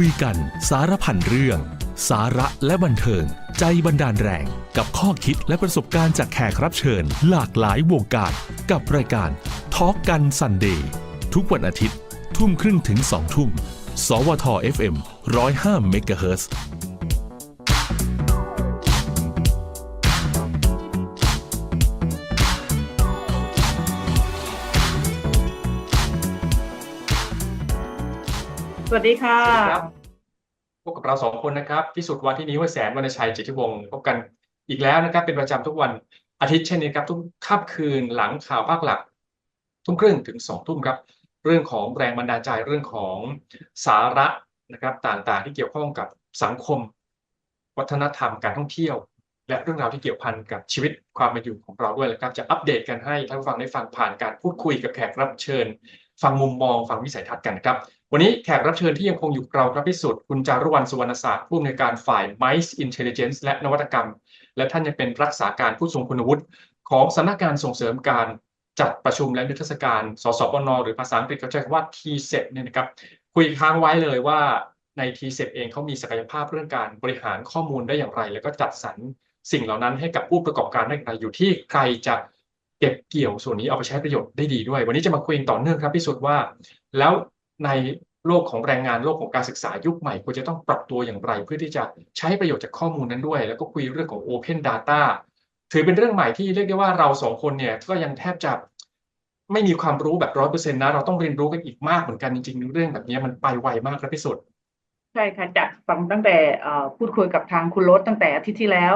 คุยกันสารพันเรื่อง สาระและบันเทิง ใจบันดาลแรง กับข้อคิดและประสบการณ์จากแขกรับเชิญ หลากหลายวงการ กับรายการทอล์กกันซันเดย์ทุกวันอาทิตย์ ทุ่มครึ่งถึง2ทุ่ม สวท FM 105เมก วัสดีค่ะครับพบกับเราสองคนนะครับพิสุทธิ์วันที่นี้วแสนวรรณชัยจิตติวงศ์พบกันอีกแล้วนะครับ เป็นประจำทุกวันอาทิตย์เช่นนี้ครับ ทุกค่ำคืนหลังข่าวภาคหลัก ทุ่มครึ่งถึงสองทุ่มครับ เรื่องของแรงบันดาลใจเรื่องของสาระนะครับต่างๆ ที่เกี่ยวข้องกับสังคม วัฒนธรรมการท่องเที่ยว และเรื่องราวที่เกี่ยวพันกับชีวิตความเป็นอยู่ของเราด้วยนะครับ จะอัปเดตกันให้ท่านผู้ฟังได้ฟังผ่านการพูดคุยกับแขกรับเชิญ ฟังมุมมองฟังวิสัยทัศน์กันครับ วันนี้แขกรับเชิญที่ยังคงอยู่กับเราครับพิสุทธิ์คุณจารุวรรณสุวรรณศาสตร์ผู้อำนวยการฝ่าย Mice Intelligence และนวัตกรรม และท่านยังเป็นรักษาการผู้ทรงคุณวุฒิของสำนักงานส่งเสริมการจัดประชุมและนิทรรศการ สสปน หรือภาษาอังกฤษเขาใช้คำว่า TCET เนี่ยนะครับ คุยค้างไว้เลยว่าใน TCET เองเขามีศักยภาพเรื่องการบริหารข้อมูลได้อย่างไร แล้วก็จัดสรรสิ่งเหล่านั้นให้กับผู้ประกอบการได้อย่างไรอยู่ที่ใครจะเก็บเกี่ยวส่วนนี้เอาไปใช้ประโยชน์ได้ดีด้วย วันนี้จะมาคุยต่อเนื่องครับพิสุทธิ์ว่า แล้ว ในโลกของแรงงานโลกของการศึกษายุคใหม่ควรจะต้องปรับตัวอย่างไร เพื่อที่จะใช้ประโยชน์จากข้อมูลนั้นด้วย แล้วก็คุยเรื่องของ Open Data ถือเป็นเรื่องใหม่ที่เรียกได้ว่าเราสองคนเนี่ยก็ยังแทบจะไม่มีความรู้แบบร้อยเปอร์เซ็นต์นะ เราต้องเรียนรู้กันอีกมากเหมือนกันจริงๆ เรื่องแบบนี้มันไปไวมากครับพิสุด ใช่ค่ะจากฟังตั้งแต่เอ่อพูดคุยกับทางคุณรถตั้งแต่อาทิตย์ที่แล้ว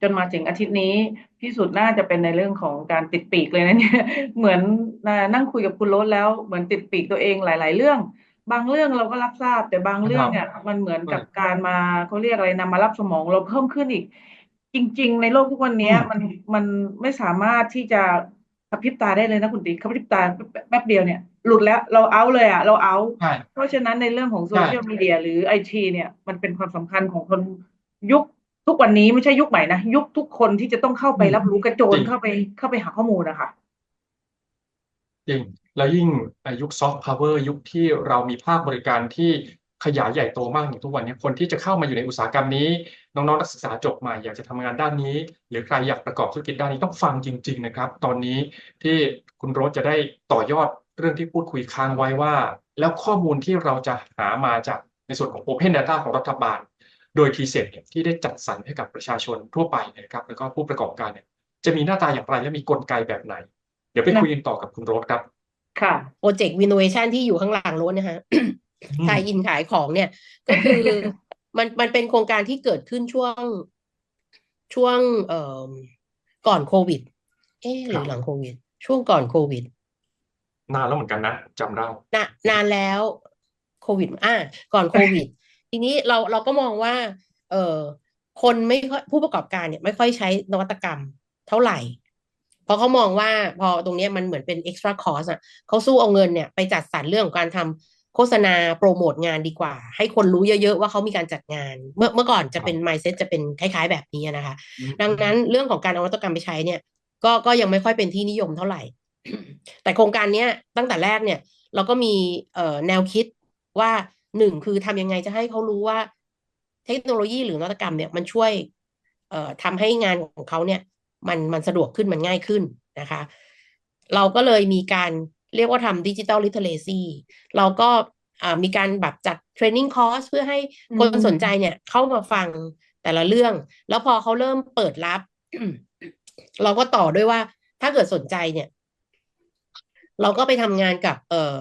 จนมาถึงอาทิตย์นี้พี่สุดน่าจะเป็นในเรื่องของการติดปีกเลยนะเนี่ยเหมือนน่ะนั่งคุยกับคุณรถแล้วเหมือนติดปีกตัวเองหลาย ๆ เรื่อง บางเรื่องเราก็รับทราบ แต่บางเรื่องเนี่ยมันเหมือนกับการมาเขาเรียกอะไรนำมารับสมองเราเพิ่มขึ้นอีก จริง ๆ ในโลกทุกวันเนี้ยมันมันไม่สามารถที่จะ กระพริบตาได้เลยนะคุณติ๊กกระพริบตาแป๊บเดียวเนี่ย หลุดแล้วเราเอาเลยอะเราเอาใช่เพราะฉะนั้นในเรื่องของโซใช่เชียลมีเดียหรือไอทีเนี่ยมันเป็นความสำคัญของคนยุคทุกวันนี้ไม่ใช่ยุคใหม่นะ ยุคทุกคนที่จะต้องเข้าไปรับรู้กระโจนเข้าไปเข้าไปหาข้อมูลนะคะจริงแล้วยิ่งยุคซอฟต์พาวเวอร์ยุคที่เรามีภาคบริการที่ ขยายใหญ่โตมากอย่างทุกวันนี้คนที่จะเข้ามาอยู่ในอุตสาหกรรมนี้ น้องๆนักศึกษาจบใหม่อยากจะทำงานด้านนี้ หรือใครอยากประกอบธุรกิจด้านนี้ต้องฟังจริง ๆ นะครับ ตอนนี้ที่คุณโรสจะได้ต่อยอดเรื่องที่พูดคุยค้างไว้ว่า แล้วข้อมูลที่เราจะหามาจากในส่วนของ Open Data ของรัฐบาล โดย t ีเซ็เนี่ยที่ได้จัดสรรให้กับประชาชนทั่วไปนะครับ แล้วก็ผู้ประกอบการเนี่ยจะมีหน้าตาอย่างไรและมีกลไกแบบไหน เดี๋ยวไปคุยกันต่อกับคุณโรสครับ ค่ะโปรเจกต์วินโนเวชันที่อยู่ข้างหลังรถนะฮะ ขายอินขายของเนี่ย ก็คือมันมันเป็นโครงการที่เกิดขึ้นช่วงช่วงเอ่อก่อนโควิด เอ๊ะหรือหลังโควิด ช่วงก่อนโควิด นานแล้วเหมือนกันนะจำได้นะนานแล้วโควิดอ่าก่อนโควิด ทีนี้เราเราก็มองว่า เออคนไม่ค่อยผู้ประกอบการเนี่ยไม่ค่อยใช้นวัตกรรมเท่าไหร่ เพราะเขามองว่าพอตรงเนี้ยมันเหมือนเป็น extra cost อะเขาสู้เอาเงินเนี่ยไปจัดสรรเรื่องของการทำ โฆษณาโปรโมทงานดีกว่า ให้คนรู้เยอะๆ ว่าเขามีการจัดงาน เมื่อเมื่อก่อนจะเป็น mindset จะเป็นคล้าย ๆ แบบนี้นะคะ ดังนั้นเรื่องของการเอานวัตกรรมไปใช้เนี่ย ก็ก็ยังไม่ค่อยเป็นที่นิยมเท่าไหร่ แต่โครงการเนี้ยตั้งแต่แรกเนี่ย เราก็มีเอ่อแนวคิดว่าหนึ่งคือทำยังไงจะให้เขารู้ว่า เทคโนโลยีหรือนวัตกรรมเนี่ยมันช่วย เอ่อทำให้งานของเขาเนี่ย มันมันสะดวกขึ้นมันง่ายขึ้นนะคะ เราก็เลยมีการ เรียกว่าทำดิจิ t a ลลิเทเ a ซีเราก็มีการแบบจัดเทรนนิ่งคอร์สเพื่อให้คนสนใจเนี่ยเข้ามาฟังแต่ละเรื่อง แล้วพอเขาเริ่มเปิดรับ เราก็ต่อด้วยว่าถ้าเกิดสนใจเนี่ย เราก็ไปทำงานกับ เอ่อ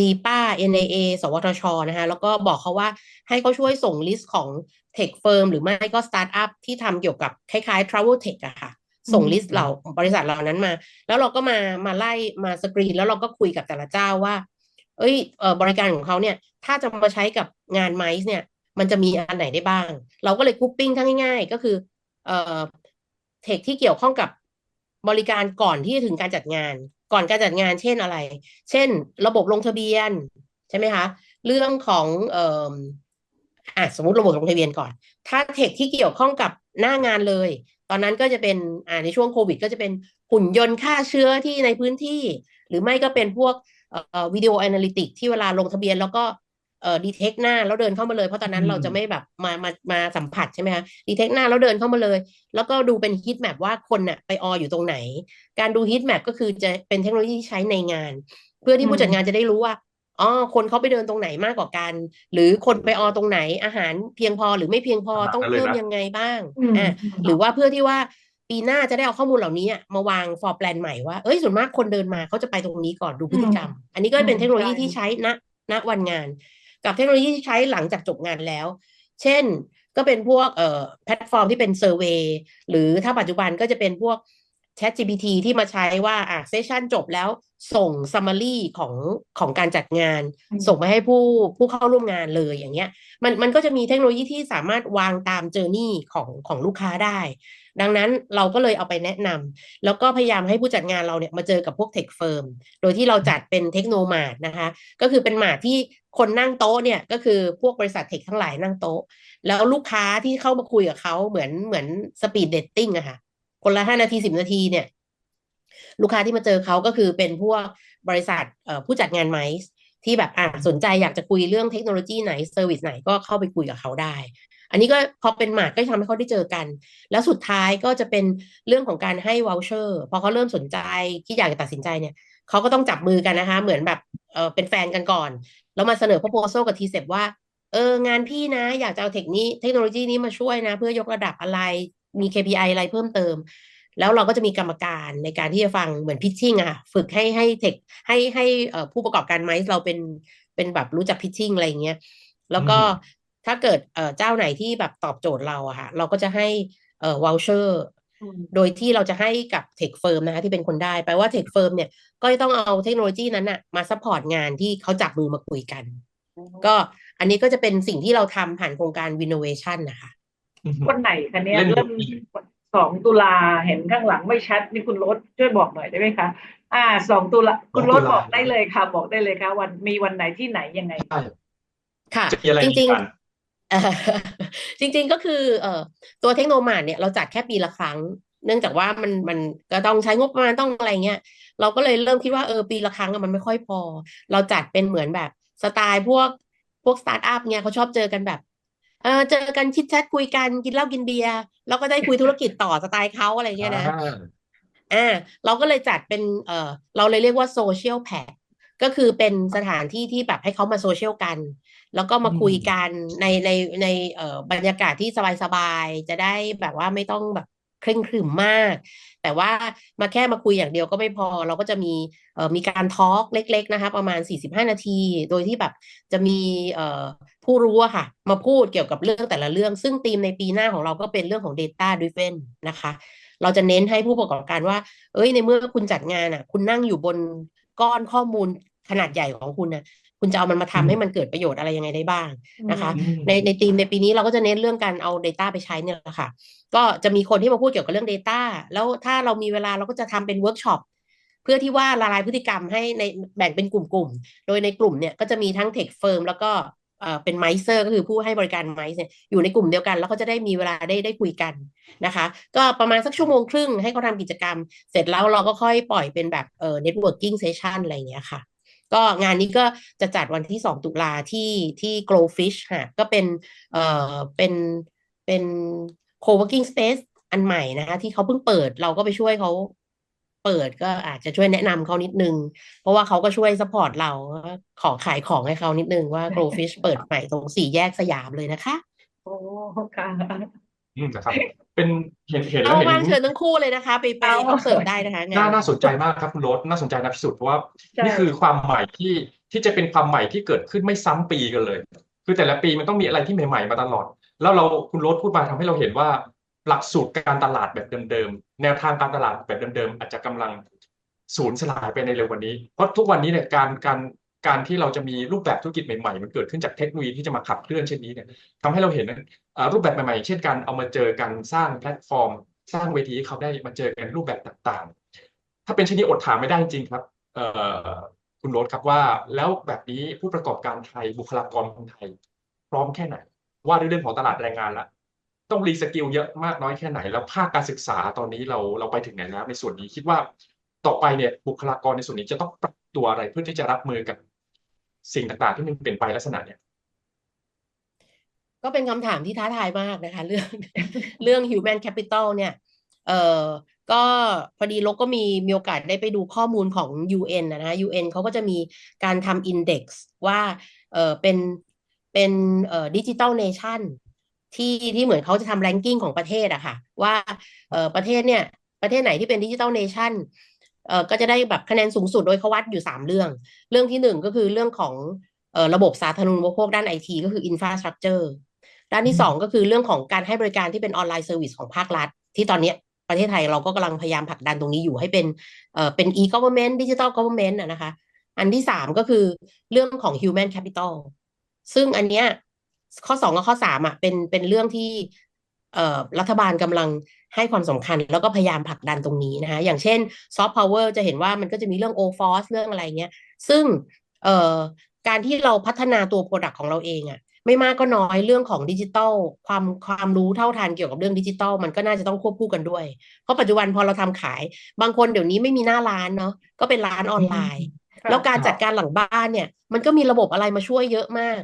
ดีป้า NIA สวทช นะคะแล้วก็บอกเขาว่าให้เขาช่วยส่งลิสต์ของ Tech Firm หรือไม่ก็สตาร์ทอัพที่ทำเกี่ยวกับคล้ายๆ Travel Tech อะค่ะ ส่งลิสต์เราบริษัทเหล่านั้นมา แล้วเราก็มามาไล่มาสกรีน แล้วเราก็คุยกับแต่ละเจ้าว่า เอ้ยเอ่อบริการของเขาเนี่ย ถ้าจะมาใช้กับงานไมซ์เนี่ย มันจะมีอันไหนได้บ้าง เราก็เลยกรุ๊ปปิ้งทั้งง่ายๆ ก็คือเอ่อเทคที่เกี่ยวข้องกับบริการก่อนที่จะถึงการจัดงาน ก่อนการจัดงานเช่นอะไร เช่น ระบบลงทะเบียนใช่ไหมคะ เรื่องของเอ่ออะสมมติระบบลงทะเบียนก่อน ถ้าเทคที่เกี่ยวข้องกับหน้างานเลย ตอนนั้นก็จะเป็นอ่าในช่วงโควิด ก็จะเป็นหุ่นยนต์ฆ่าเชื้อที่ในพื้นที่ หรือไม่ก็เป็นพวกเอ่อวิดีโอแอนาลิติกที่เวลาลงทะเบียนแล้วก็เอ่อดีเทคหน้าแล้วเดินเข้ามาเลย เพราะตอนนั้นอืมเราจะไม่แบบมามามาสัมผัสใช่ไหมคะดีเทคหน้าแล้วเดินเข้ามาเลย แล้วก็ดูเป็นฮีทแมปว่าคนน่ะไปอออยู่ตรงไหน การดูฮีทแมปก็คือจะเป็นเทคโนโลยีที่ใช้ในงาน เพื่อที่ผู้จัดงานจะได้รู้ว่า อ๋อคนเขาไปเดินตรงไหนมากกว่ากัน หรือคนไปออตรงไหนอาหารเพียงพอหรือไม่เพียงพอขนาดต้องนั้นเลยเพิ่มนะยังไงบ้างอืมอ่าหรือว่าเพื่อที่ว่าปีหน้าจะได้เอาข้อมูลเหล่านี้อะมาวาง for plan ใหม่ว่าเอ้ยส่วนมากคนเดินมาเขาจะไปตรงนี้ก่อนดูพฤติกรรม อันนี้ก็เป็นเทคโนโลยีที่ใช้ณณวันงาน กับเทคโนโลยีที่ใช้หลังจากจบงานแล้ว เช่นก็เป็นพวกเอ่อแพลตฟอร์มที่เป็นเซอร์เวยหรือถ้าปัจจุบันก็จะเป็นพวก Chat GPT ที่มาใช้ว่าอะเซสชันจบแล้วส่ง summary ของของการจัดงานอืมส่งไปให้ผู้ผู้เข้าร่วมงานเลยอย่างเงี้ยมันมันก็จะมีเทคโนโลยีที่สามารถวางตามเจอร์นี่ของของลูกค้าได้ ดังนั้นเราก็เลยเอาไปแนะนำแล้วก็พยายามให้ผู้จัดงานเราเนี่ยมาเจอกับพวกเทคเฟิร์มโดยที่เราจัดเป็นเทคโนมาดนะคะ ก็คือเป็นมาดที่คนนั่งโต๊ะเนี่ยก็คือพวกบริษัทเทคทั้งหลายนั่งโต๊ะ แล้วลูกค้าที่เข้ามาคุยกับเขาเหมือนเหมือนสปีดเดตติ้งอะค่ะ คนละห้านาทีสิบนาทีเนี่ย ลูกค้าที่มาเจอเขาก็คือเป็นพวกบริษัทผู้จัดงานไมซ์ที่แบบอะสนใจอยากจะคุยเรื่องเทคโนโลยีไหนเซอร์วิสไหนก็เข้าไปคุยกับเขาได้ อันนี้ก็พอเป็นหมากก็ทำให้เขาได้เจอกัน แล้วสุดท้ายก็จะเป็นเรื่องของการให้ว o ลเชอร์พอเขาเริ่มสนใจที่อยากจะตัดสินใจเนี่ยเขาก็ต้องจับมือกันนะคะ เหมือนแบบเออเป็นแฟนกันก่อน แล้วมาเสนอ proposal กับทีเซว่าเอองานพี่นะ อยากจะเอาเทคนี้เทคโนโลยีนี้มาช่วยนะ เพื่อยกระดับอะไร มี KPI อะไรเพิ่มเติม แล้วเราก็จะมีกรรมการในการที่จะฟังเหมือนพิชชิ่งอะค่ะฝึกให้ให้เทคให้ให้เอ่อผู้ประกอบการไมซ์เราเป็นเป็นแบบรู้จักพิชชิ่งอะไรอย่างเงี้ยแล้วก็อืมถ้าเกิดเอ่อเจ้าไหนที่แบบตอบโจทย์เราอะค่ะเราก็จะให้เอ่อวอลเชอร์อืมโดยที่เราจะให้กับเทคเฟิร์มนะคะที่เป็นคนได้แปลว่าเทคเฟิร์มเนี่ยก็จะต้องเอาเทคโนโลยีนั้นอะมาซัพพอร์ตงานที่เขาจับมือมาคุยกัน ก็อันนี้ก็จะเป็นสิ่งที่เราทำผ่านโครงการ Vinovation นะคะ วันไหนคะเนี่ยเล่นเริ่มดนตรีสองตุลาเห็นข้างหลังไม่ชัด นี่คุณรถช่วยบอกหน่อยได้ไหมคะ อ่าสองตุลาคุณรถตุลาบอกได้เลยค่ะ บอกได้เลยค่ะ วันมีวันไหนที่ไหนยังไงใช่ค่ะจะมีอะไรจอีกริงกันๆเอ่อจริงๆก็คือเอ่อตัวเทคโนมาเนี่ยเราจัดแค่ปีละครั้ง เนื่องจากว่ามันมันก็ต้องใช้งบประมาณต้องอะไรเงี้ยเราก็เลยเริ่มคิดว่าเออปีละครั้งอะมันไม่ค่อยพอ เราจัดเป็นเหมือนแบบสไตล์พวกพวกสตาร์ทอัพเนี่ยเขาชอบเจอกันแบบ เออเจอกันชิดแชทคุยกันกินเหล้ากินเบียร์แล้วก็ได้คุยธุรกิจต่อสไตล์เขาอะไรเงี้ยนะอ่าอ่าเราก็เลยจัดเป็นเออเราเลยเรียกว่าโซเชียลแพ k ก็คือเป็นสถานที่ที่แบบให้เขามาโซเชียลกัน แล้วก็มาคุยกันในในในเอ่อบรรยากาศที่สบายๆ จะได้แบบว่าไม่ต้องแบบ เคร่งครึมมาก แต่ว่ามาแค่มาคุยอย่างเดียวก็ไม่พอ เราก็จะมีเอ่อมีการทอล์กเล็ก ๆ นะคะ ประมาณ 45 นาที โดยที่แบบจะมีเอ่อผู้รู้อะค่ะ มาพูดเกี่ยวกับเรื่องแต่ละเรื่อง ซึ่งธีมในปีหน้าของเราก็เป็นเรื่องของ Data Driven นะคะ เราจะเน้นให้ผู้ประกอบการว่า เอ้ยในเมื่อคุณจัดงานอะคุณนั่งอยู่บนก้อนข้อมูลขนาดใหญ่ของคุณน่ะ คุณจะเอามันมาทำให้มันเกิดประโยชน์อะไรยังไงได้บ้างนะคะอืมในในทีมในปีนี้เราก็จะเน้นเรื่องการเอา Data ไปใช้เนี่ยแหละค่ะ ก็จะมีคนที่มาพูดเกี่ยวกับเรื่อง Data แล้วถ้าเรามีเวลาเราก็จะทำเป็นเวิร์กช็อปเพื่อที่ว่าละลายพฤติกรรมให้ในแบ่งเป็นกลุ่มๆ โดยในกลุ่มเนี่ยก็จะมีทั้งเทคเฟิร์มแล้วก็เอ่อเป็นไมเซอร์ก็คือผู้ให้บริการไมซ์เนี่ยอยู่ในกลุ่มเดียวกัน แล้วเขาจะได้มีเวลาได้ได้คุยกันนะคะ ก็ประมาณสักชั่วโมงครึ่งให้เขาทำกิจกรรม เสร็จแล้วเราก็ค่อยปล่อยเป็นแบบเอ่อ networking session อะไรอย่างเงี้ยค่ะ ก็งานนี้ก็จะจัดวันที่ 2 ตุลาที่ที่ Glowfish ค่ะก็เป็นเอ่อเป็นเป็น co-working space อันใหม่นะคะที่เขาเพิ่งเปิดเราก็ไปช่วยเขาเปิดก็อาจจะช่วยแนะนำเขานิดนึง เพราะว่าเขาก็ช่วยสปอร์ตเราขอขายของให้เขานิดนึงว่า Glowfish เปิดใหม่ตรงสี่แยกสยามเลยนะคะ โอ้ค่ะ อืมนะครับ เป็นเห็นเห็นแล้เอาวเห็นว่างเชิญทั้งคู่เลยนะคะ ไปไปเอาคอนเสิร์ตได้นะคะงาน่านน่าสนใจมากครับคุณโรสน่าสนใจนะพิสุทธิ์เพราะว่า ใช่นี่คือความใหม่ที่ที่จะเป็นความใหม่ที่เกิดขึ้นไม่ซ้ำปีกันเลย คือแต่ละปีมันต้องมีอะไรที่ใหม่ๆมาตลอด แล้วเราคุณโรสพูดมาทำให้เราเห็นว่า หลักสูตรการตลาดแบบเดิมๆแนวทางการตลาดแบบเดิมๆอาจจะกำลังสูญสลายไปในเร็ววันนี้ เพราะทุกวันนี้เนี่ยการการ การที่เราจะมีรูปแบบธุรกิจใหม่ๆ มันเกิดขึ้นจากเทคโนโลยีที่จะมาขับเคลื่อนเช่นนี้เนี่ยทำให้เราเห็นรูปแบบใหม่ๆ เช่นการเอามาเจอกันสร้างแพลตฟอร์ม สร้างเวทีให้เขาได้มาเจอกันรูปแบบต่างๆ ถ้าเป็นเช่นนี้อดถามไม่ได้จริงครับคุณโรสครับว่าแล้วแบบนี้ผู้ประกอบการไทยบุคลากรคนไทย พร้อมแค่ไหน ว่าด้วยเรื่องของตลาดแรงงานละต้องรีสกิลเยอะมากน้อยแค่ไหน แล้วภาคการศึกษาตอนนี้เราเราไปถึงไหนแล้วในส่วนนี้คิดว่าต่อไปเนี่ยบุคลากรในส่วนนี้จะต้องปรับตัวอะไรเพื่อที่จะรับมือกับ สิ่งต่างๆที่มันเปลี่ยนไปลักษณะเนี่ยก็เป็นคำถามที่ท้าทายมากนะคะ เรื่องเรื่อง human capital เนี่ยเออก็พอดีโลกก็มีมีโอกาสได้ไปดูข้อมูลของ UN นะนะ UN เขาก็จะมีการทำ index ว่าเออเป็นเป็นเอ่อดิจิ t a ลเนชั่นที่ที่เหมือนเขาจะทำ ranking ของประเทศอะค่ะ ว่าเออประเทศเนี่ยประเทศไหนที่เป็นดิจิ t a ลเนชั่น เอ่อก็จะได้แบบคะแนนสูงสุดโดยเขาวัดอยู่สามเรื่อง เรื่องที่หนึ่งก็คือเรื่องของเอ่อระบบสาธารณูปโภคด้านไอทีก็คือ infrastructure ด้านที่สองก็คือเรื่องของการให้บริการที่เป็นออนไลน์เซอร์วิสของภาครัฐ ที่ตอนเนี้ยประเทศไทยเราก็กำลังพยายามผลักดันตรงนี้อยู่ให้เป็นเอ่อเป็น e-government digital government อะนะคะอันที่สามก็คือเรื่องของ human capital ซึ่งอันเนี้ยข้อสองกับข้อสามอะเป็นเป็นเรื่องที่เอ่อ รัฐบาลกำลังให้ความสำคัญ แล้วก็พยายามผลักดันตรงนี้นะคะอย่างเช่น soft power จะเห็นว่ามันก็จะมีเรื่อง o f o r c e เรื่องอะไรเงี้ยซึ่งเอ่อการที่เราพัฒนาตัว Product ของเราเองอะไม่มากก็น้อยเรื่องของดิจิทัลความความรู้เท่าทันเกี่ยวกับเรื่องดิจิทัลมันก็น่าจะต้องควบคู่กันด้วย เพราะปัจจุบันพอเราทำขาย บางคนเดี๋ยวนี้ไม่มีหน้าร้านเนาะก็เป็นร้านออนไลน์ค่ะแล้วการจัดการหลังบ้านเนี่ย มันก็มีระบบอะไรมาช่วยเยอะมาก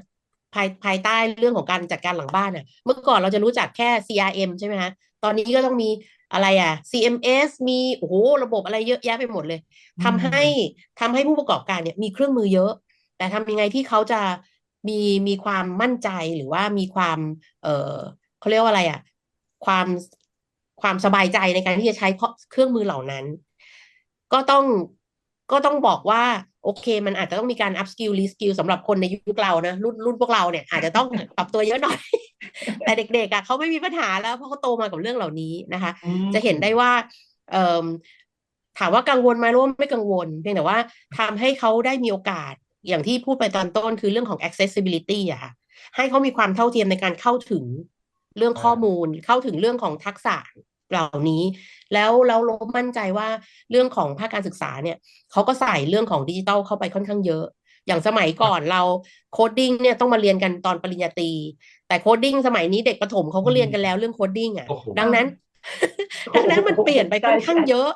ภายภายใต้เรื่องของการจัดการหลังบ้านอะเมื่อก่อนเราจะรู้จักแค่ CRM ใช่ไหมคะตอนนี้ก็ต้องมีอะไรอะ CMS มีโอ้โหระบบอะไรเยอะแยะไปหมดเลยทำให้ทำให้ผู้ประกอบการเนี่ยมีเครื่องมือเยอะ แต่ทำยังไงที่เขาจะมีมีความมั่นใจหรือว่ามีความ เออเขาเรียกว่าอะไรอะ ความความสบายใจในการที่จะใช้เครื่องมือเหล่านั้น ก็ต้องก็ต้องบอกว่า โอเค มันอาจจะต้องมีการ up skill re skill สำหรับคนในยุคเรานะรุ่นรุ่นพวกเราเนี่ยอาจจะต้องปรับตัวเยอะหน่อย แต่เด็กๆอะเขาไม่มีปัญหาแล้วเพราะเขาโตมากับเรื่องเหล่านี้นะคะอืมจะเห็นได้ว่าเอ่อถามว่ากังวลไหมหรือว่าไม่กังวล เพียงแต่ว่าทำให้เขาได้มีโอกาสอย่างที่พูดไปตอนต้นคือเรื่องของ accessibility อะค่ะ ให้เขามีความเท่าเทียมในการเข้าถึงเรื่องข้อมูลเข้าถึงเรื่องของทักษะ เหล่านี้ แล้วแล้วเรามั่นใจว่าเรื่องของภาคการศึกษาเนี่ยเขาก็ใส่เรื่องของดิจิทัลเข้าไปค่อนข้างเยอะ อย่างสมัยก่อนเราโคดดิ้งเนี่ยต้องมาเรียนกันตอนปริญญาตรีแต่โคดดิ้งสมัยนี้เด็กประถมเขาก็เรียนกันแล้วเรื่องโคดดิ้งอะโอ้โหดังนั้นดังนั้นมันเปลี่ยนไปค่อนข้างเยอะ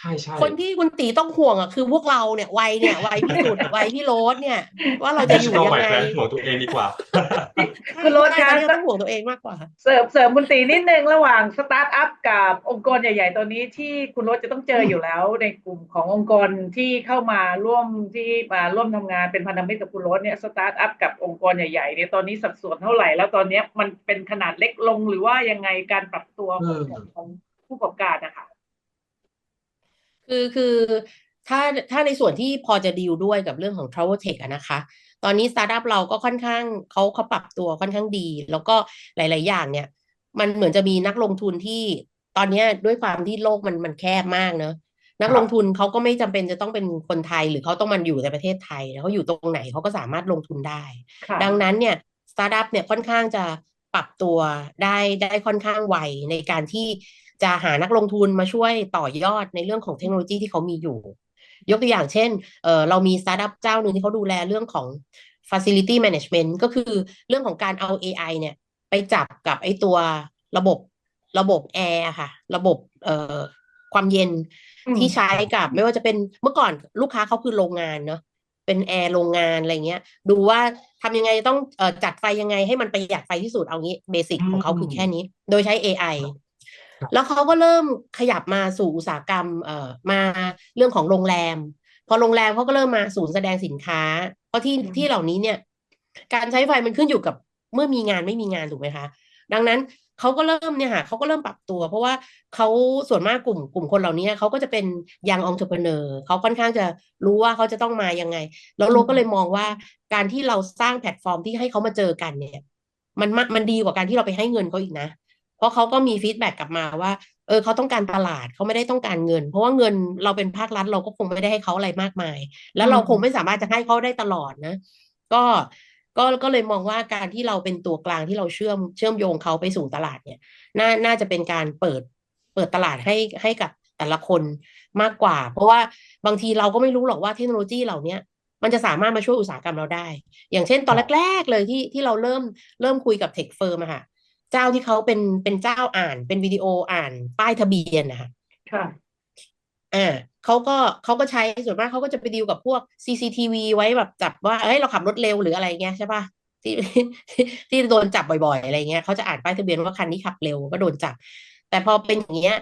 ใช่ใช่คนที่คุณตีต้องห่วงอะคือพวกเราเนี่ยวัยเนี่ยวัยพี่สุดวัยพี่โรสเนี่ย ว่าเราจะอยู่ดิจิทัลยังใหม่ไงแฟนห่วงตัวเองดีกว่าคุณโรสใช่คะตอนนี้ต้องห่วงตัวเองมากกว่า เสริมเสริมคุณตีนิดนึงระหว่างสตาร์ทอัพกับองค์กรใหญ่ๆตัวนี้ที่คุณโรสจะต้องเจออยู่แล้ว ในกลุ่มขององค์กรที่เข้ามาร่วมที่มาร่วมทำงานเป็นพันธมิตรกับคุณโรสเนี่ยสตาร์ทอัพกับองค์กรใหญ่ๆเนี่ยตอนนี้สัดส่วนเท่าไหร่ แล้วตอนเนี้ยมันเป็นขนาดเล็กลงหรือว่ายังไงการปรับตัวของเออของผู้ประกอบการนะคะ คือคือถ้าถ้าในส่วนที่พอจะดีลด้วยกับเรื่องของ travel tech อะนะคะ ตอนนี้สตาร์ทอัพเราก็ค่อนข้างเขาเขาปรับตัวค่อนข้างดี แล้วก็หลาย ๆ อย่างเนี่ย มันเหมือนจะมีนักลงทุนที่ตอนเนี้ยด้วยความที่โลกมันมันแคบมากเนอะนักลงทุนเขาก็ไม่จำเป็นจะต้องเป็นคนไทย หรือเขาต้องมันอยู่ในประเทศไทย แล้วเขาอยู่ตรงไหนเขาก็สามารถลงทุนได้ค่ะดังนั้นเนี่ยสตาร์ทอัพเนี่ยค่อนข้างจะปรับตัวได้ได้ค่อนข้างไวในการที่ จะหานักลงทุนมาช่วยต่อยอดในเรื่องของเทคโนโลยีที่เขามีอยู่ ยกตัวอย่างเช่นเออเรามีสตาร์ทอัพเจ้าหนึ่งที่เขาดูแลเรื่องของ facility management ก็คือเรื่องของการเอา AI เนี่ย ไปจับกับไอ้ตัวระบบระบบแอร์ค่ะ ระบบเอ่อความเย็นอืมที่ใช้กับไม่ว่าจะเป็นเมื่อก่อนลูกค้าเขาคือโรงงานเนาะเป็นแอร์โรงงานอะไรเงี้ย ดูว่าทำยังไงต้องเอ่อจัดไฟยังไงให้มันประหยัดไฟที่สุดเอางี้เบสิกของเขาคือแค่นี้ โดยใช้ AI แล้วเขาก็เริ่มขยับมาสู่อุตสาหกรรมเอ่อมาเรื่องของโรงแรม พอโรงแรมเขาก็เริ่มมาศูนย์แสดงสินค้า เพราะที่อืมที่เหล่านี้เนี่ย การใช้ไฟมันขึ้นอยู่กับเมื่อมีงานไม่มีงานถูกไหมคะ ดังนั้นเขาก็เริ่มเนี่ยค่ะเขาก็เริ่มปรับตัว เพราะว่าเขาส่วนมากกลุ่มกลุ่มคนเหล่านี้เขาก็จะเป็นยังองค์ r e เ n อร์เขาค่อนข้างจะรู้ว่าเขาจะต้องมายังไง แล้วโลกก็เลยมองว่าการที่เราสร้างแพลตฟอร์มที่ให้เขามาเจอกันเนี่ย มันมะมันดีกว่าการที่เราไปให้เงินเขาอีกนะ เพราะเขาก็มีฟีดแบ็กกลับมาว่า เออเขาต้องการตลาดเขาไม่ได้ต้องการเงิน เพราะว่าเงินเราเป็นภาครัฐเราก็คงไม่ได้ให้เขาอะไรมากมาย แล้วเราคงไม่สามารถจะให้เขาได้ตลอดนะ ก็ก็ก็เลยมองว่าการที่เราเป็นตัวกลางที่เราเชื่อมเชื่อมโยงเขาไปสู่ตลาดเนี่ยน่าน่าจะเป็นการเปิดเปิดตลาดให้ให้กับแต่ละคนมากกว่า เพราะว่าบางทีเราก็ไม่รู้หรอกว่าเทคโนโลยีเหล่านี้มันจะสามารถมาช่วยอุตสาหกรรมเราได้ อย่างเช่นตอนแรก ๆ เลยที่ที่เราเริ่มเริ่มคุยกับเทคเฟิร์มอะค่ะ เจ้าที่เขาเป็นเป็นเจ้าอ่าน เป็นวิดีโออ่านป้ายทะเบียนนะคะค่ะอ่าเขาก็เขาก็ใช้ส่วนมากเขาก็จะไปดีลกับพวก CCTV ไว้แบบจับว่าเอ้ยเราขับรถเร็วหรืออะไรเงี้ยใช่ปะที่ที่โดนจับบ่อยๆ อะไรเงี้ยเขาจะอ่านป้ายทะเบียนว่าคันนี้ขับเร็วก็โดนจับ แต่พอเป็นอย่างเงี้ย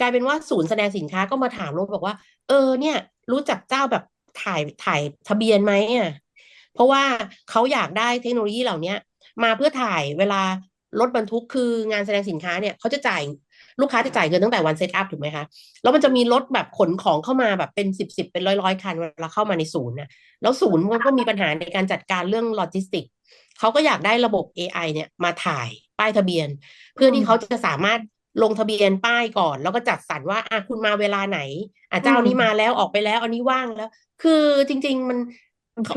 กลายเป็นว่าศูนย์แสดงสินค้าก็มาถามรถบอกว่า เออเนี่ย รู้จักเจ้าแบบถ่ายถ่ายทะเบียนไหมอะเพราะว่าเขาอยากได้เทคโนโลยีเหล่าเนี้ยมาเพื่อถ่ายเวลา รถบรรทุกคืองานแสดงสินค้าเนี่ยเขาจะจ่ายลูกค้าจะจ่ายเงินตั้งแต่วันเซตอัพถูกไหมคะ แล้วมันจะมีรถแบบขนของเข้ามาแบบเป็นสิบสิบเป็นร้อยร้อยคันเวลาเข้ามาในศูนย์น่ะแล้วศูนย์มันก็มีปัญหาในการจัดการเรื่องโลจิสติกเขาก็อยากได้ระบบ AI เนี่ยมาถ่ายป้ายทะเบียน เพื่อที่เขาจะสามารถลงทะเบียนป้ายก่อน แล้วก็จัดสรรว่าอะคุณมาเวลาไหนอะเจ้านี้มาแล้วออกไปแล้ว อันนี้ว่างแล้ว คือจริง ๆ มัน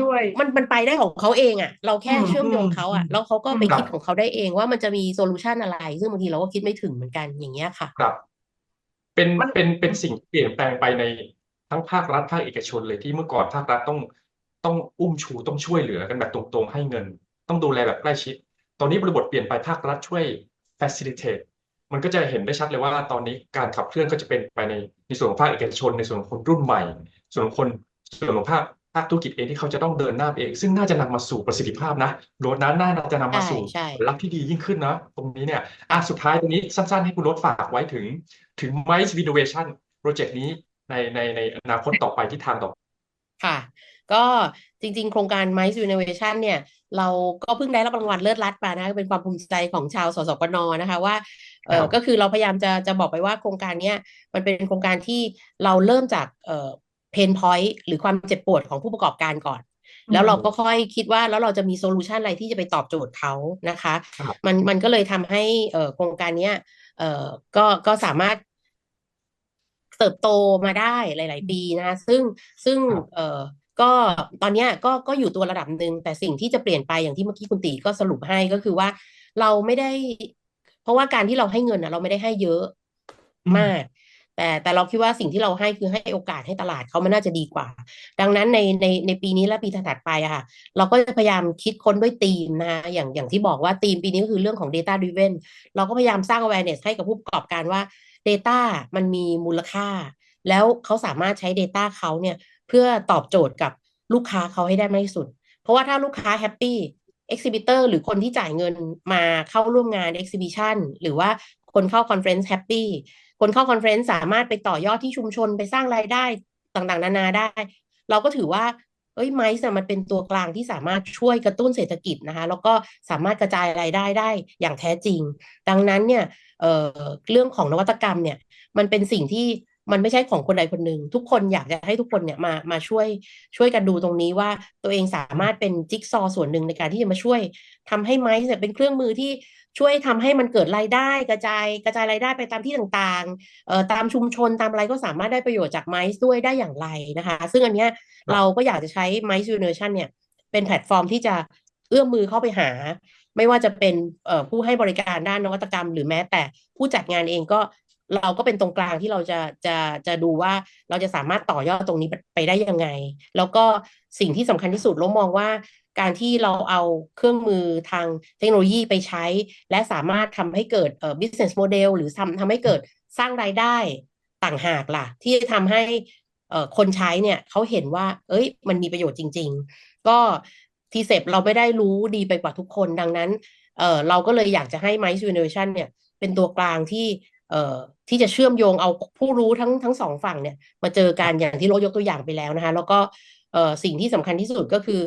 ช่วยมันมันไปได้ของเขาเองอะ เราแค่อืมเชื่อมโยงอืมเขาอะอืมแล้วเขาก็ไปครับคิดของเขาได้เองว่ามันจะมีโซลูชันอะไร ซึ่งบางทีเราก็คิดไม่ถึงเหมือนกันอย่างเงี้ยค่ะครับ เป็นมันเป็นเป็นสิ่งที่เปลี่ยนแปลงไปในทั้งภาครัฐภาคเอกชนเลยที่เมื่อก่อนภาครัฐต้องต้องอุ้มชูต้องช่วยเหลือกันแบบตรงๆ ให้เงิน ต้องดูแลแบบใกล้ชิด ตอนนี้บริบทเปลี่ยนไปภาครัฐช่วย facilitate มันก็จะเห็นได้ชัดเลยว่าตอนนี้การขับเคลื่อนก็จะเป็นไปในในส่วนของภาคเอกชน ในส่วนของคนรุ่นใหม่ ส่วนของคนส่วนของภาค ภาคธุรกิจเองที่เขาจะต้องเดินหน้าเอง ซึ่งน่าจะนำมาสู่ประสิทธิภาพนะโดยนั้นน่าจะนำมาสู่ใช่ผลลัพธ์ที่ดียิ่งขึ้นนะตรงนี้เนี่ยอะสุดท้ายตรงนี้สั้นๆ ให้คุณรถฝากไว้ถึง ถึง Mice Innovation โปรเจกต์นี้ในในในอนาคตต่อไปที่ทางต่อค่ะก็จริง ๆ โครงการ Mice Innovation เนี่ยเราก็เพิ่งได้รับรางวัลเลิศรัตมานะเป็นความภูมิใจของชาวสสปนนะคะว่าเอคอรับก็คือเราพยายามจะจะบอกไปว่าโครงการเนี้ยมันเป็นโครงการที่เราเริ่มจากเอ่อ เพนพอยต์หรือความเจ็บปวดของผู้ประกอบการก่อน แล้วเราก็ค่อยคิดว่าแล้วเราจะมีโซลูชันอะไรที่จะไปตอบโจทย์เขานะคะครับมันมันก็เลยทำให้เอ่อโครงการเนี้ยเอ่อก็ก็สามารถเติบโตมาได้หลาย ๆ ปีนะคะซึ่งซึ่งครับเอ่อก็ตอนเนี้ยก็ก็อยู่ตัวระดับหนึ่งแต่สิ่งที่จะเปลี่ยนไปอย่างที่เมื่อกี้คุณตีก็สรุปให้ก็คือว่าเราไม่ได้ เพราะว่าการที่เราให้เงินนะเราไม่ได้ให้เยอะอืมมาก แต่แต่เราคิดว่าสิ่งที่เราให้คือให้โอกาสให้ตลาดเขามันน่าจะดีกว่า ดังนั้นในในในปีนี้และปีถัดไปอะค่ะ เราก็จะพยายามคิดค้นด้วยธีมนะคะอย่างอย่างที่บอกว่าธีมปีนี้ก็คือเรื่องของ data driven เราก็พยายามสร้าง awareness ให้กับผู้ประกอบการว่า data มันมีมูลค่า แล้วเขาสามารถใช้ data เขาเนี่ยเพื่อตอบโจทย์กับลูกค้าเขาให้ได้มากที่สุด เพราะว่าถ้าลูกค้าแฮปปี้ exhibitor หรือคนที่จ่ายเงินมาเข้าร่วมงาน exhibition หรือว่าคนเข้า conference happy คนเข้า conference สามารถไปต่อยอดที่ชุมชนไปสร้างรายได้ต่างๆ นานาได้ เราก็ถือว่าเอ้ยไมซ์น่ะมันเป็นตัวกลางที่สามารถช่วยกระตุ้นเศรษฐกิจนะคะ แล้วก็สามารถกระจายรายได้ได้อย่างแท้จริง ดังนั้นเนี่ยเเรื่องของนวัตกรรมเนี่ยมันเป็นสิ่งที่มันไม่ใช่ของคนใดคนหนึ่ง ทุกคนอยากจะให้ทุกคนเนี่ยมามาช่วยช่วยกันดูตรงนี้ว่าตัวเองสามารถเป็นจิ๊กซอว์ส่วนหนึ่งในการที่จะมาช่วยทำให้ไมซ์เนี่ยเป็นเครื่องมือที่ ช่วยทำให้มันเกิดรายได้กระจายกระจายรายได้ไปตามที่ต่างๆเอ่อตามชุมชนตามอะไรก็สามารถได้ประโยชน์จากไมซ์ด้วยได้อย่างไรนะคะ ซึ่งอันเนี้ยเราก็อยากจะใช้ Mice Generation เนี่ยเป็นแพลตฟอร์มที่จะเอื้อมมือเข้าไปหา ไม่ว่าจะเป็นเอ่อผู้ให้บริการด้านนวัตกรรม หรือแม้แต่ผู้จัดงานเองก็เราก็เป็นตรงกลางที่เราจะจะจะดูว่าเราจะสามารถต่อยอดตรงนี้ไปได้ยังไง แล้วก็สิ่งที่สำคัญที่สุดเรามองว่า การที่เราเอาเครื่องมือทางเทคโนโลยีไปใช้ และสามารถทำให้เกิดเอ่อ business model หรือทำทำให้เกิดสร้างรายได้ต่างหากล่ะ ที่จะทำให้เอ่อคนใช้เนี่ยเขาเห็นว่า เอ้ย มันมีประโยชน์จริง ๆ ก็ทีเซปเราไม่ได้รู้ดีไปกว่าทุกคนดังนั้นเอ่อเราก็เลยอยากจะให้ Mice Innovation เนี่ยเป็นตัวกลางที่เอ่อที่จะเชื่อมโยงเอาผู้รู้ทั้งทั้งสองฝั่งเนี่ย มาเจอกันอย่างที่โรถยกตัวอย่างไปแล้วนะคะ แล้วก็เอ่อสิ่งที่สำคัญที่สุดก็คือ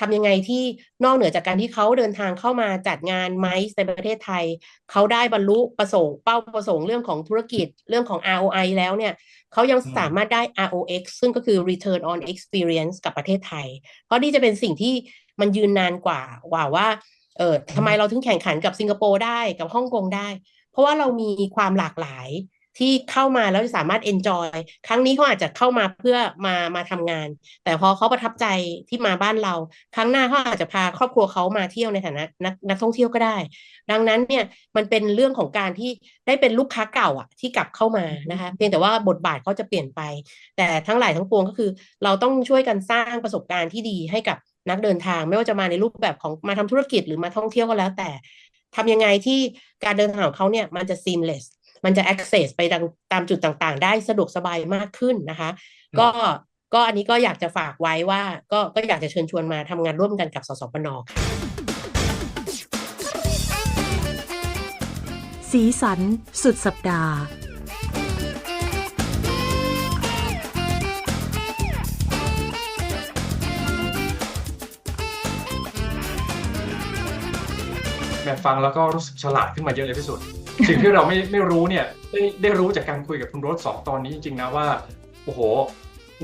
ทำยังไงที่นอกเหนือจากการที่เขาเดินทางเข้ามาจัดงาน Mice ในประเทศไทย เขาได้บรรลุประสงค์เป้าประสงค์เรื่องของธุรกิจเรื่องของ ROI แล้วเนี่ยเขายังอืมสามารถได้ ROX ซึ่งก็คือ Return on Experience กับประเทศไทย เพราะนี่จะเป็นสิ่งที่มันยืนนานกว่าว่าว่าเออทำไมเราถึงแข่งขันกับสิงคโปร์ได้กับฮ่องกงได้ เพราะว่าเรามีความหลากหลาย ที่เข้ามาแล้วสามารถ enjoy ครั้งนี้เขาอาจจะเข้ามาเพื่อมามาทำงาน แต่พอเขาประทับใจที่มาบ้านเรา ครั้งหน้าเขาอาจจะพาครอบครัวเขามาเที่ยวในฐานะนักนักท่องเที่ยวก็ได้ ดังนั้นเนี่ยมันเป็นเรื่องของการที่ได้เป็นลูกค้าเก่าอะที่กลับเข้ามานะคะเพียงแต่ว่าบทบาทเขาจะเปลี่ยนไป แต่ทั้งหลายทั้งปวงก็คือ เราต้องช่วยกันสร้างประสบการณ์ที่ดีให้กับนักเดินทาง ไม่ว่าจะมาในรูปแบบของมาทำธุรกิจหรือมาท่องเที่ยวก็แล้วแต่ทำยังไงที่การเดินทางของเขาเนี่ยมันจะ seamless มันจะ access ไปตามจุดต่างๆ ได้สะดวกสบายมากขึ้นนะคะ ก็ก็อันนี้ก็อยากจะฝากไว้ว่า ก็ก็อยากจะเชิญชวนมาทำงานร่วมกันกับสสปนสีสัน สุดสัปดาห์แม่ฟังแล้วก็รู้สึกฉลาดขึ้นมาเยอะเลยพี่สุด สิ่งที่เราไม่ไม่รู้เนี่ยได้ได้รู้จากการคุยกับคุณรสสองตอนนี้จริงๆนะว่าโอ้โห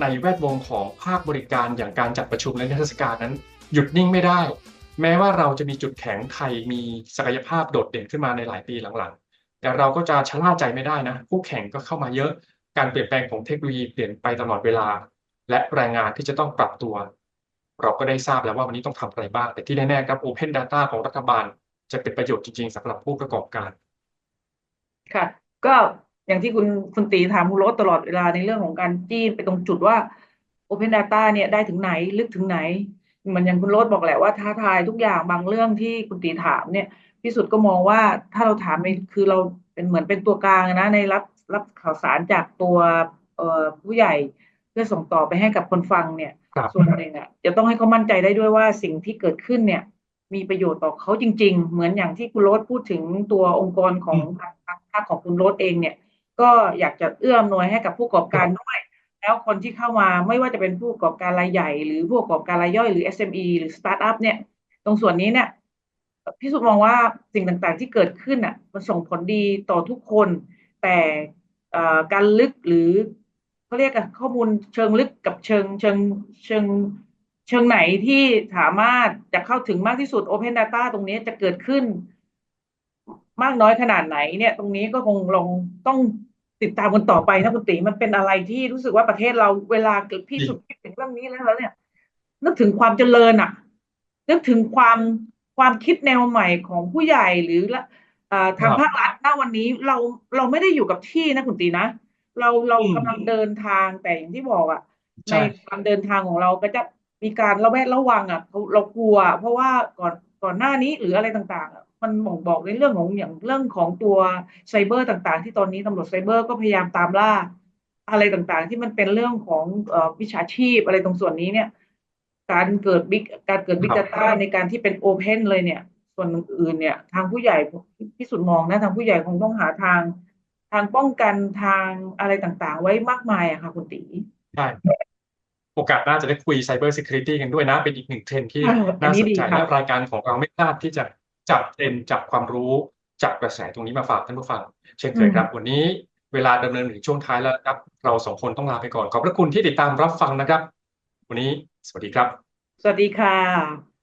ในแวดวงของภาคบริการอย่างการจัดประชุมและนิทรรศการนั้น หยุดนิ่งไม่ได้ แม้ว่าเราจะมีจุดแข็งไทยมีศักยภาพโดดเด่นขึ้นมาในหลายปีหลังๆ แต่เราก็จะชะล่าใจไม่ได้นะคู่แข่งก็เข้ามาเยอะการเปลี่ยนแปลงของเทคโนโลยีเปลี่ยนไปตลอดเวลา และแรงงานที่จะต้องปรับตัว เราก็ได้ทราบแล้วว่าวันนี้ต้องทำอะไรบ้าง แต่ที่แน่ๆครับ Open Data ของรัฐบาล จะเป็นประโยชน์จริงๆสำหรับผู้ประกอบการ ค่ะ ก็อย่างที่คุณคุณตีถามคุณโรสตลอดเวลาในเรื่องของการจี้ไปตรงจุดว่า Open Data เนี่ยได้ถึงไหนลึกถึงไหนเหมือนอย่างคุณโรสบอกแหละว่าท้าทายทุกอย่างบางเรื่องที่คุณตีถามเนี่ยพี่สุดก็มองว่าถ้าเราถามในคือเราเป็นเหมือนเป็นตัวกลางนะในรับรับข่าวสารจากตัวเอ่อผู้ใหญ่เพื่อส่งต่อไปให้กับคนฟังเนี่ยครับส่วนหนึ่งอะจะต้องให้เขามั่นใจได้ด้วยว่าสิ่งที่เกิดขึ้นเนี่ย มีประโยชน์ต่อเขาจริง ๆ เหมือนอย่างที่คุณโรสพูดถึงตัวองค์กรของทางทางภาคของคุณโรสเองเนี่ย ก็อยากจะเอื้ออำนวยให้กับผู้ประกอบการด้วย แล้วคนที่เข้ามาไม่ว่าจะเป็นผู้ประกอบการรายใหญ่ หรือผู้ประกอบการรายย่อยหรือ SME หรือสตาร์ทอัพเนี่ย ตรงส่วนนี้เนี่ยพี่สุดมองว่าสิ่งต่างๆที่เกิดขึ้นอะมันส่งผลดีต่อทุกคน แต่การลึกหรือเขาเรียกข้อมูลเชิงลึกกับเชิงเชิงเชิงเชิงไหนที่สามารถจะเข้าถึงมากที่สุด Open Data ตรงนี้จะเกิดขึ้น มากน้อยขนาดไหนเนี่ย ตรงนี้ก็คงลองต้องติดตามกันต่อไปนะคุณตีมันเป็นอะไรที่รู้สึกว่าประเทศเราเวลาเกิดพี่สุดคิดถึงเรื่องนี้แล้วเนี่ย นึกถึงความเจริญอะ นึกถึงความความคิดแนวใหม่ของผู้ใหญ่หรือละเอ่อทางครับภาครัฐณวันนี้เราเราไม่ได้อยู่กับที่นะคุณตีนะเราเราอืมกำลังเดินทางแต่อย่างที่บอกอะใช่ในการเดินทางของเราก็จะมีการระแวดระวังอะเราเรากลัว เพราะว่าก่อนก่อนหน้านี้หรืออะไรต่าง ๆอะ มันบ่งบอกในเรื่องของอย่างเรื่องของตัวไซเบอร์ต่าง ๆ ที่ตอนนี้ตำรวจไซเบอร์ก็พยายามตามล่า อะไรต่างๆ ที่มันเป็นเรื่องของเอ่อวิชาชีพอะไรตรงส่วนนี้เนี่ย การเกิดบิ๊กการเกิดบิ๊กครัดาบต้าในการที่เป็นโอเพนเลยเนี่ย ส่วนอื่นๆเนี่ยทางผู้ใหญ่พิสุทธิ์มองนะทางผู้ใหญ่คงต้องหาทาง ทางป้องกันทางอะไรต่างๆ ไว้มากมายอะค่ะคุณตีใช่โอกาสหน้าจะได้คุย Cyber Security กันด้วยนะ เป็นอีกหนึ่งเทรนด์ที่เอออันน่านี้สนดีใจค่ะและรายการของเราไม่พลาดที่จะ จับเทรนด์จับความรู้จับกระแสตรงนี้มาฝากท่านผู้ฟัง เช่นเคยครับ วันนี้เวลาดำเนินถึงช่วงท้ายแล้วครับ เราสองคนต้องลาไปก่อนขอบพระคุณที่ติดตามรับฟังนะครับ วันนี้สวัสดีครับ สวัสดีค่ะ